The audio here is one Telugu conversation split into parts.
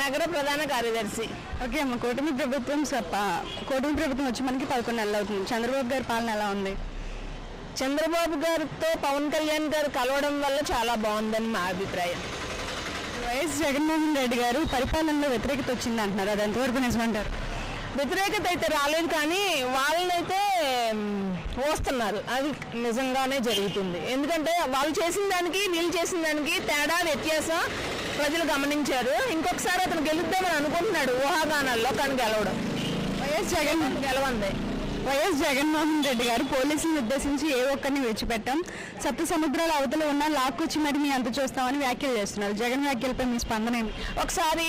నగర ప్రధాన కార్యదర్శి. ఓకే అమ్మ కూటమి ప్రభుత్వం కూటమి ప్రభుత్వం వచ్చి మనకి పదకొండు నెలలు అవుతుంది. చంద్రబాబు గారి పాలన ఎలా ఉంది? చంద్రబాబు గారితో పవన్ కళ్యాణ్ గారు కలవడం వల్ల చాలా బాగుందని మా అభిప్రాయం. వైఎస్ జగన్మోహన్ రెడ్డి గారు పరిపాలనలో వ్యతిరేకత వచ్చింది అంటున్నారు. అది ఎంతవరకు నిజమంటారు వ్యతిరేకత అయితే రాలేదు కానీ వాళ్ళనైతే వస్తున్నారు అది నిజంగానే జరుగుతుంది. ఎందుకంటే వాళ్ళు చేసిన దానికి వీళ్ళు చేసిన దానికి తేడా వ్యత్యాసం ప్రజలు గమనించారు. ఇంకొకసారి అతను గెలుద్దామని అనుకుంటున్నాడు ఊహాగానాల్లో కానీ గెలవడం. వైఎస్ జగన్ గెలవంది. వైఎస్ జగన్మోహన్ రెడ్డి గారు పోలీసులను ఉద్దేశించి ఏ ఒక్కరిని విడిచిపెట్టాం సప్త సముద్రాల అవతల ఉన్న లాక్కొచ్చి మరి మీ అంత చూస్తామని వ్యాఖ్యలు చేస్తున్నారు. జగన్ వ్యాఖ్యలపై మీ స్పందన ఏమి ఒకసారి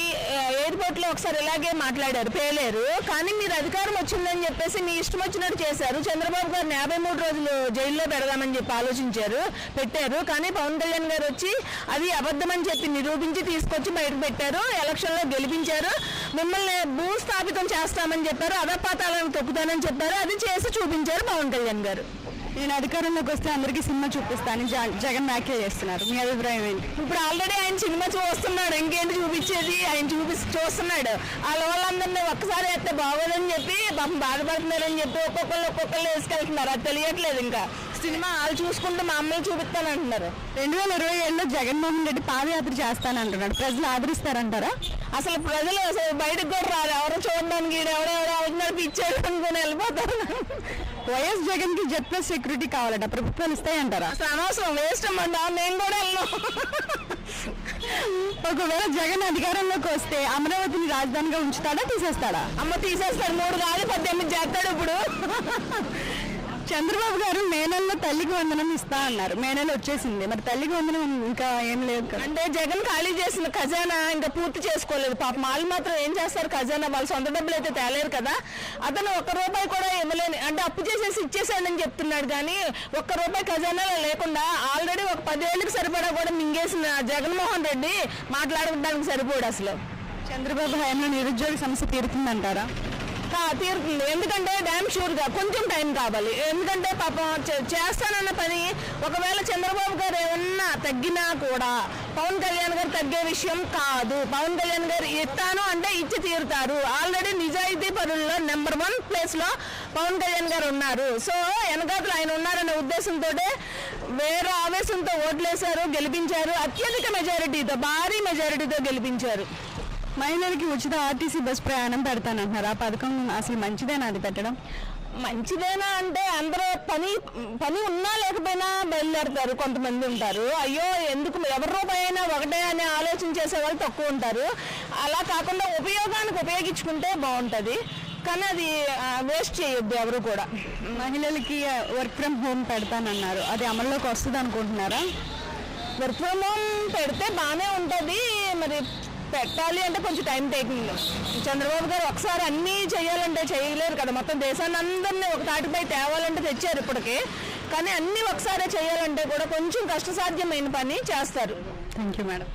ఎయిర్పోర్ట్లో ఒకసారి ఇలాగే మాట్లాడారు పేలేరు. కానీ మీరు అధికారం వచ్చిందని చెప్పేసి మీ ఇష్టం వచ్చినట్టు చేశారు. చంద్రబాబు గారిని యాభై మూడు రోజులు జైల్లో పెడదామని చెప్పి ఆలోచించారు పెట్టారు. కానీ పవన్ కళ్యాణ్ గారు వచ్చి అది అబద్ధమని చెప్పి నిరూపించి తీసుకొచ్చి బయట పెట్టారు ఎలక్షన్లో గెలిపించారు. మిమ్మల్ని భూస్థాపితం చేస్తామని చెప్పారు అధపాతాలను తొక్కుతానని చెప్పారు. అది చేసి చూపించారు పవన్ కళ్యాణ్ గారు. నేను అధికారంలోకి వస్తే అందరికీ సినిమా చూపిస్తాను జగన్ వ్యాఖ్య చేస్తున్నారు. మీ అభిప్రాయం ఏంటి? ఇప్పుడు ఆల్రెడీ ఆయన సినిమా చూస్తున్నాడు. ఇంకేంటి చూపించేది? ఆయన చూపి చూస్తున్నాడు. వాళ్ళ వాళ్ళందరినీ ఒక్కసారి వేస్తే బాగోదని చెప్పి బాధపడుతున్నారని చెప్పి ఒక్కొక్కళ్ళు ఒక్కొక్కళ్ళు వేసుకెళ్తున్నారు. అది తెలియట్లేదు ఇంకా. సినిమా వాళ్ళు చూసుకుంటూ మా అమ్మని చూపిస్తానంటున్నారు. రెండు వేల ఇరవై ఏడులో జగన్మోహన్ రెడ్డి పాదయాత్ర చేస్తానంటున్నాడు. ప్రజలు ఆదరిస్తారంటారా? అసలు ప్రజలు అసలు బయటకు కూడా రారు. ఎవరో చూడడానికి ఎవడో అవుతున్నాడు పిచ్చాడు అనుకుని వెళ్ళిపోతారు. వైఎస్ జగన్కి జెడ్ ప్లస్ సెక్యూరిటీ కావాలట. ప్రభుత్వాలు ఇస్తాయంటారా? అసలు అనవసరం. వేస్ట్ అమ్మంటా నేను కూడా వెళ్ళను ఒకవేళ జగన్ అధికారంలోకి వస్తే అమరావతిని రాజధానిగా ఉంచుతాడా తీసేస్తాడా? అమ్మ తీసేస్తాడు. మూడు కాదు పద్దెనిమిది చేస్తాడు ఇప్పుడు. చంద్రబాబు గారు మే నెలలో తల్లికి వందనం ఇస్తా అన్నారు. మే నెల వచ్చేసింది. మరి తల్లికి వందనం ఇంకా ఏం లేదు అంటే జగన్ ఖాళీ చేసిన ఖజానా ఇంకా పూర్తి చేసుకోలేదు. పాప వాళ్ళు మాత్రం ఏం చేస్తారు ఖజానా? వాళ్ళ సొంత డబ్బులు అయితే తేలేరు కదా. అతను ఒక్క రూపాయి కూడా ఇవ్వలేని అంటే అప్పు చేసేసి ఇచ్చేసాడని చెప్తున్నాడు కానీ ఒక్క రూపాయి ఖజానాలో లేకుండా ఆల్రెడీ ఒక పదేళ్ళకి సరిపడా కూడా మింగేసిన జగన్మోహన్ రెడ్డి మాట్లాడడానికి సరిపోడు అసలు. చంద్రబాబు హయాంలో నిరుద్యోగ సమస్య తీరుతుందంటారా? తీరుతుంది. ఎందుకంటే డ్యామ్ షూర్గా కొంచెం టైం కావాలి. ఎందుకంటే పాపం చే- చేస్తానన్న పని ఒకవేళ చంద్రబాబు గారు ఏమన్నా తగ్గినా కూడా పవన్ కళ్యాణ్ గారు తగ్గే విషయం కాదు. పవన్ కళ్యాణ్ గారు ఇస్తాను అంటే ఇచ్చి తీరుతారు. ఆల్రెడీ నిజాయితీ పనుల్లో నెంబర్ వన్ ప్లేస్లో పవన్ కళ్యాణ్ గారు ఉన్నారు. సో వెనకాతలు ఆయన ఉన్నారనే ఉద్దేశంతో వేరే ఆవేశంతో ఓట్లేశారు గెలిపించారు. అత్యధిక మెజారిటీతో భారీ మెజారిటీతో గెలిపించారు. మహిళలకి ఉచిత ఆర్టీసీ బస్ ప్రయాణం పెడతానంటున్నారు. ఆ పథకం అసలు మంచిదేనా అది పెట్టడం? మంచిదేనా అంటే అందరూ పని పని ఉన్నా లేకపోయినా బయలుదేరుతారు కొంతమంది ఉంటారు. అయ్యో ఎందుకు ఎవరి రూపాయి అయినా ఒకటే అని ఆలోచన చేసే వాళ్ళు తక్కువ ఉంటారు. అలా కాకుండా ఉపయోగానికి ఉపయోగించుకుంటే బాగుంటుంది. కానీ అది వేస్ట్ చేయొద్దు ఎవరు కూడా. మహిళలకి వర్క్ ఫ్రమ్ హోమ్ పెడతానన్నారు. అది అమల్లోకి వస్తుంది అనుకుంటున్నారా వర్క్ ఫ్రమ్ హోమ్ పెడితే బాగానే ఉంటుంది. మరి పెట్టాలి అంటే కొంచెం టైం టేకింగ్ చంద్రబాబు గారు ఒకసారి అన్నీ చేయాలంటే చేయలేరు కదా. మొత్తం దేశాన్ని అందరినీ ఒక తాటిపై తేవాలంటే తెచ్చారు ఇప్పటికే. కానీ అన్నీ ఒకసారి చేయాలంటే కూడా కొంచెం కష్టసాధ్యమైన పని చేస్తారు. Thank you madam